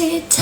ที่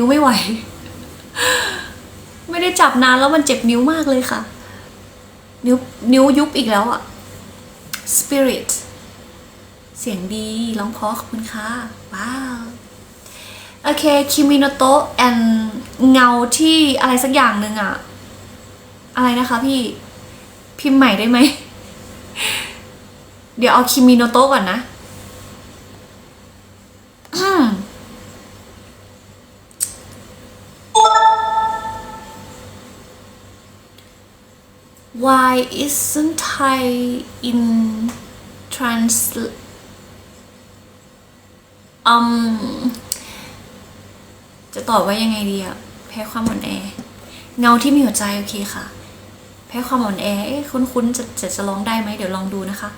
นิ้วไม่ไหว ไม่ได้จับนานแล้วมันเจ็บนิ้วมากเลยค่ะ นิ้วนิ้วยุบอีกแล้วอะ Spirit เสียงดีร้องเพราะขอบคุณค่ะ ว้าว โอเค คิมิโนโตะแอนเงาที่อะไรสักอย่างหนึ่งอะอะไรนะคะพี่ พิมพ์ใหม่ได้ไหม เดี๋ยวเอาคิมิโนโตะก่อนนะอืม Why isn't Thai in trans อืมจะตอบว่ายังไงดีอะแพ้ความอ่อนแอ เงาที่มีหัวใจ โอเคค่ะ แพ้ความอ่อนแอ คุ้นๆจะจะจะร้องได้ไหมเดี๋ยวลองดูนะคะ